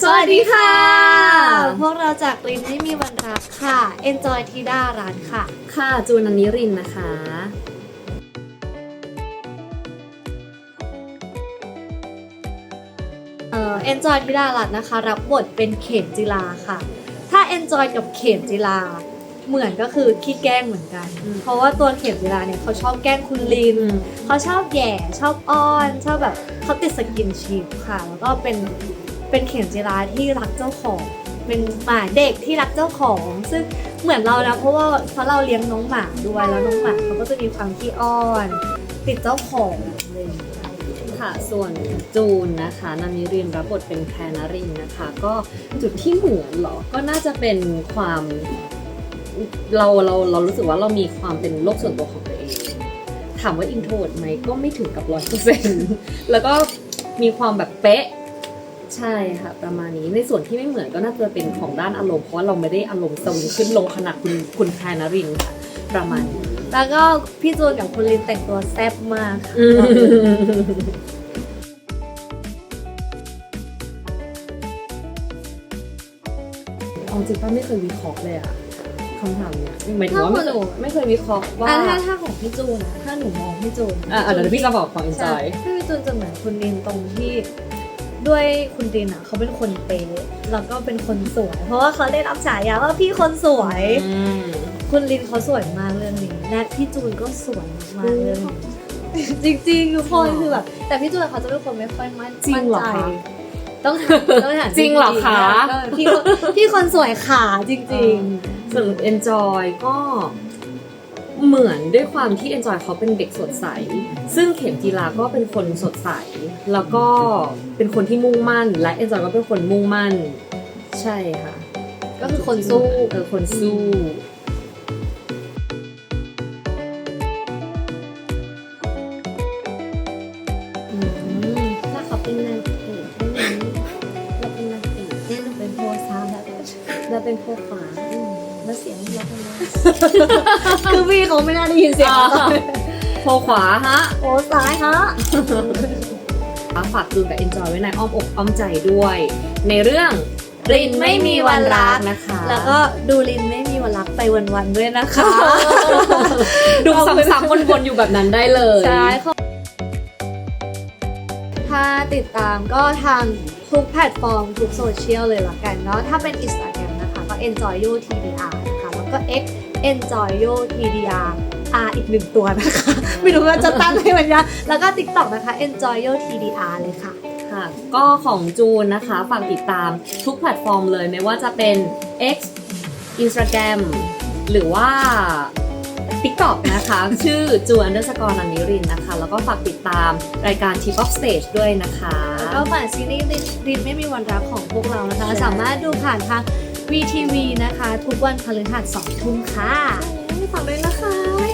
สวัสดีค่ะ พวกเราจากลินไม่มีวันรักค่ะ Enjoy ที่ด้าร้านค่ะ ค่ะ จูนันนิรินทร์นะคะ เอ่อ Enjoy ที่ด้าร้านนะคะ รับบทเป็นเข็มจิลาค่ะ ถ้า Enjoy กับเข็มจิลา เหมือนก็คือขี้แกล้งเหมือนกัน อืม เพราะว่าตัวเข็มจิลาเนี่ยเขาชอบแกล้งคุณลิน เขาชอบแหย่ชอบอ้อน ชอบแบบเขาติดสกินชิปค่ะ แล้วก็เป็น เป็นเข็มจีราที่รักเจ้าของ เป็นหมาเด็กที่รักเจ้าของ ซึ่งเหมือนเรานะเพราะว่าเพราะเราเลี้ยงน้องหมาด้วยแล้วน้องหมาเขาก็จะมีความขี้อ้อน ติดเจ้าของเลยค่ะส่วนจูนนะคะนันนิรินรับบทเป็นแพรนรินทร์นะคะ ก็จุดที่เหมือนเหรอก็น่าจะเป็นความเราเราเรารู้สึกว่าเรามีความเป็นโลกส่วนตัวของตัวเอง ถามว่าอินโทรดไหมก็ไม่ถึงกับร้อยเปอร์เซ็นต์แล้วก็มีความแบบเป๊ะ ใช่ค่ะ ประมาณนี้ในส่วนที่ไม่เหมือนก็น่าจะเป็นของด้านอารมณ์เพราะว่าเราไม่ได้อารมณ์สวิงขึ้นลงขนาดคุณคุณแพรนรินทร์ค่ะประมาณนี้แล้วก็พี่จูนกับคุณลินแต่งตัวแซ่บมากค่ะอืมเอาจริงป้าไม่เคยวิเคราะห์เลยอะคำถามเนี้ยหมายถึงว่าไม่เคยไม่เคยวิเคราะห์ว่าอะถ้าถ้าของพี่จูนนะถ้าหนูมองพี่จูนอะอะเดี๋ยวพี่จะบอกของใช่ enjoy พี่จูนจะเหมือนคุณลินตรงที่ ด้วยคุณลินอะเขาเป็นคนเป๊ะแล้วก็เป็นคนสวย เพราะว่าเขาได้รับฉายาว่าพี่คนสวยอืมคุณลินเขาสวยมากเรื่องนี้และพี่จูนก็สวยมากๆเรื่องนี้จริงๆทุกคนคือแบบแต่พี่จูนเขาจะเป็นคนไม่ค่อยมั่นจริงเหรอมั่นใจคะต้องถามต้องถามจริงเหรอคะก็พี่คนพี่คนสวยขาจริงส่วน enjoy ก็ เหมือนด้วยความที่ enjoy เขาเป็นเด็กสดใส ซึ่งเข็มจีราก็เป็นคนสดใส แล้วก็เป็นคนที่มุ่งมั่น และ enjoy ก็เป็นคนมุ่งมั่น ใช่ค่ะๆก็คือคนสู้เออคนสู้อืมถ้าเขาเป็นนางเอกใช่ไหมเราเป็นนางเอกเนี่ยเราเป็นโพซ้ายแล้วเราเป็นโพขวาอืม แล้วเสียงเราเป็นไงคือพี่เขาไม่น่าได้ยินเสียงเราโพขวาฮะโพซ้ายฮะ ฝากดูกับ enjoy ไว้ในอ้อมอกอ้อมใจด้วย ในเรื่องรินไม่มีวันรักนะคะ แล้วก็ดูลินไม่มีวันรักไปวันๆด้วยนะคะ ดูซ้ำๆวนๆอยู่แบบนั้นได้เลยใช่ค่ะถ้าติดตามก็ทางทุกแพลตฟอร์ม ทุกโซเชียลเลยละกันเนาะ ถ้าเป็น Instagram นะคะ ก็ enjoy you tdr นะคะแล้วก็ x enjoy you tdr r อีกหนึ่งตัวนะคะ ไม่รู้ว่าจะตั้งให้มันยากแล้วก็ TikTok นะคะ enjoy you tdr เลยค่ะค่ะก็ของจูนนะคะฝากติดตามทุกแพลตฟอร์มเลยไม่ว่าจะเป็น X Instagram หรือว่า TikTok นะคะ ชื่อจูอันเดอร์สกอร์นันนิรินทร์นะคะ แล้วก็ฝากติดตามรายการ Tip of Stage ด้วยนะคะ แล้วก็ฝากซีรีส์รินรินไม่มีวันรักของพวกเรานะคะใช่สามารถดูผ่านทาง VTV นะคะ ทุกวันพฤหัสสองทุ่มค่ะฝากด้วยนะคะ